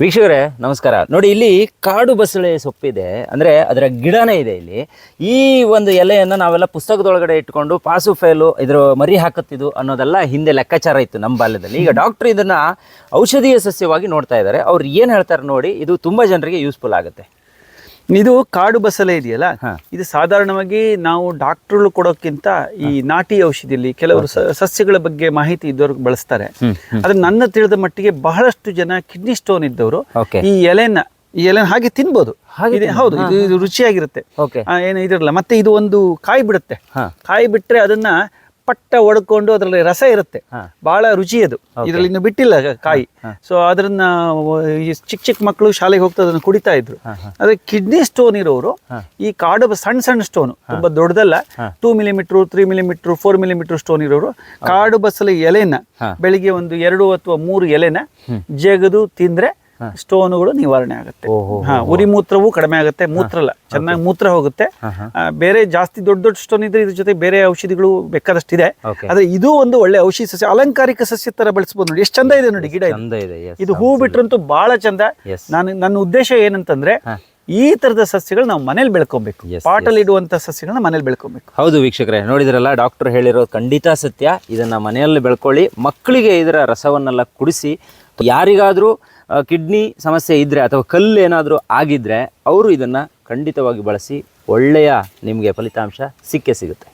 ವೀಕ್ಷಕರೇ, ನಮಸ್ಕಾರ. ನೋಡಿ, ಇಲ್ಲಿ ಕಾಡು ಬಸಳೆ ಸೊಪ್ಪಿದೆ. ಅಂದರೆ ಅದರ ಗಿಡನೇ ಇದೆ ಇಲ್ಲಿ. ಈ ಒಂದು ಎಲೆಯನ್ನು ನಾವೆಲ್ಲ ಪುಸ್ತಕದೊಳಗಡೆ ಇಟ್ಕೊಂಡು ಪಾಸು ಫೈಲು ಇದ್ರ ಮರಿ ಹಾಕುತ್ತಿದ್ದು ಅನ್ನೋದೆಲ್ಲ ಹಿಂದೆ ಲೆಕ್ಕಾಚಾರ ಇತ್ತು ನಮ್ಮ ಬಾಲ್ಯದಲ್ಲಿ. ಈಗ ಡಾಕ್ಟರ್ ಇದನ್ನು ಔಷಧೀಯ ಸಸ್ಯವಾಗಿ ನೋಡ್ತಾ ಇದ್ದಾರೆ. ಅವ್ರು ಏನು ಹೇಳ್ತಾರೆ ನೋಡಿ, ಇದು ತುಂಬ ಜನರಿಗೆ ಯೂಸ್ಫುಲ್ ಆಗುತ್ತೆ. ಇದು ಕಾಡು ಬಸಳೆ ಇದೆಯಲ್ಲ? ಇದು ಸಾಧಾರಣವಾಗಿ ನಾವು ಡಾಕ್ಟರ್ಗಳು ಕೊಡೋಕ್ಕಿಂತ ಈ ನಾಟಿ ಔಷಧಿಯಲ್ಲಿ ಕೆಲವರು ಸಸ್ಯಗಳ ಬಗ್ಗೆ ಮಾಹಿತಿ ಇದ್ದವ್ರು ಬಳಸ್ತಾರೆ. ಆದ್ರೆ ನನ್ನ ತಿಳಿದ ಮಟ್ಟಿಗೆ ಬಹಳಷ್ಟು ಜನ ಕಿಡ್ನಿ ಸ್ಟೋನ್ ಇದ್ದವರು ಈ ಎಲೆನ ಈ ಎಲೆನ ಹಾಗೆ ತಿನ್ಬೋದು. ಹೌದು ಇದು ರುಚಿಯಾಗಿರುತ್ತೆ. ಏನು ಇದಿರಲ್ಲ ಮತ್ತೆ ಇದು ಒಂದು ಕಾಯಿ ಬಿಡುತ್ತೆ. ಕಾಯಿ ಬಿಟ್ರೆ ಅದನ್ನ ಪಟ್ಟ ಒಡ್ಕೊಂಡು ಅದರಲ್ಲಿ ರಸ ಇರುತ್ತೆ. ಬಹಳ ರುಚಿ ಅದು. ಇದರಲ್ಲಿ ಇನ್ನು ಬಿಟ್ಟಿಲ್ಲ ಕಾಯಿ. ಸೊ ಅದನ್ನ ಚಿಕ್ಕ ಚಿಕ್ಕ ಮಕ್ಕಳು ಶಾಲೆಗೆ ಹೋಗ್ತಾ ಅದನ್ನ ಕುಡಿತಾ ಇದ್ರು. ಆದ್ರೆ ಕಿಡ್ನಿ ಸ್ಟೋನ್ ಇರೋರು ಈ ಕಾಡು ಸಣ್ಣ ಸಣ್ಣ ಸ್ಟೋನ್ ತುಂಬಾ ದೊಡ್ಡದಲ್ಲ two millimetre three millimetre four millimetre stone ಇರೋರು ಕಾಡು ಬಸಳೆ ಎಲೆನ ಬೆಳಿಗ್ಗೆ ಒಂದು ಎರಡು ಅಥವಾ ಮೂರು ಎಲೆನ ಜಗದು ತಿಂದ್ರೆ ಸ್ಟೋನ್ಗಳು ನಿವಾರಣೆ ಆಗುತ್ತೆ. ಹಾ ಉರಿ ಮೂತ್ರವೂ ಕಡಿಮೆ ಆಗುತ್ತೆ. ಮೂತ್ರ ಅಲ್ಲ ಚೆನ್ನಾಗಿ ಮೂತ್ರ ಹೋಗುತ್ತೆ. ಬೇರೆ ಜಾಸ್ತಿ ದೊಡ್ಡ ದೊಡ್ಡ ಸ್ಟೋನ್ ಇದ್ರೆ ಇದ್ರ ಜೊತೆ ಬೇರೆ ಔಷಧಿಗಳು ಬೇಕಾದಷ್ಟಿದೆ. ಆದ್ರೆ ಇದು ಒಂದು ಒಳ್ಳೆ ಔಷಧಿ ಸಸ್ಯ. ಅಲಂಕಾರಿಕ ಸಸ್ಯ ತರ ಬಳಸಬಹುದು ನೋಡಿ. ಎಷ್ಟು ಚಂದ ಇದೆ ನೋಡಿ ಗಿಡ ಇದು. ಇದೆ ಹೂ ಬಿಟ್ರಂತೂ ಬಹಳ ಚಂದ. ನಾನು ನನ್ನ ಉದ್ದೇಶ ಏನಂತಂದ್ರೆ ಈ ತರದ ಸಸ್ಯಗಳು ನಾವು ಮನೇಲಿ ಬೆಳ್ಕೊಬೇಕು. ಪಾಟಲ್ಲಿ ಇಡುವಂತ ಸಸ್ಯಗಳನ್ನ ಮನೇಲಿ ಬೆಳ್ಕೊಬೇಕು. ಹೌದು ವೀಕ್ಷಕರೇ ನೋಡಿದ್ರಲ್ಲ ಡಾಕ್ಟರ್ ಹೇಳಿರೋದು ಖಂಡಿತ ಸತ್ಯ. ಇದನ್ನ ಮನೆಯಲ್ಲಿ ಬೆಳ್ಕೊಳ್ಳಿ ಮಕ್ಕಳಿಗೆ ಇದರ ರಸವನ್ನೆಲ್ಲ ಕುಡಿಸಿ ಯಾರಿಗಾದರೂ ಕಿಡ್ನಿ ಸಮಸ್ಯೆ ಇದ್ದರೆ ಅಥವಾ ಕಲ್ಲು ಏನಾದರೂ ಆಗಿದ್ದರೆ ಅವರು ಇದನ್ನು ಖಂಡಿತವಾಗಿ ಬಳಸಿ ಒಳ್ಳೆಯ ನಿಮಗೆ ಫಲಿತಾಂಶ ಸಿಕ್ಕೇ ಸಿಗುತ್ತೆ.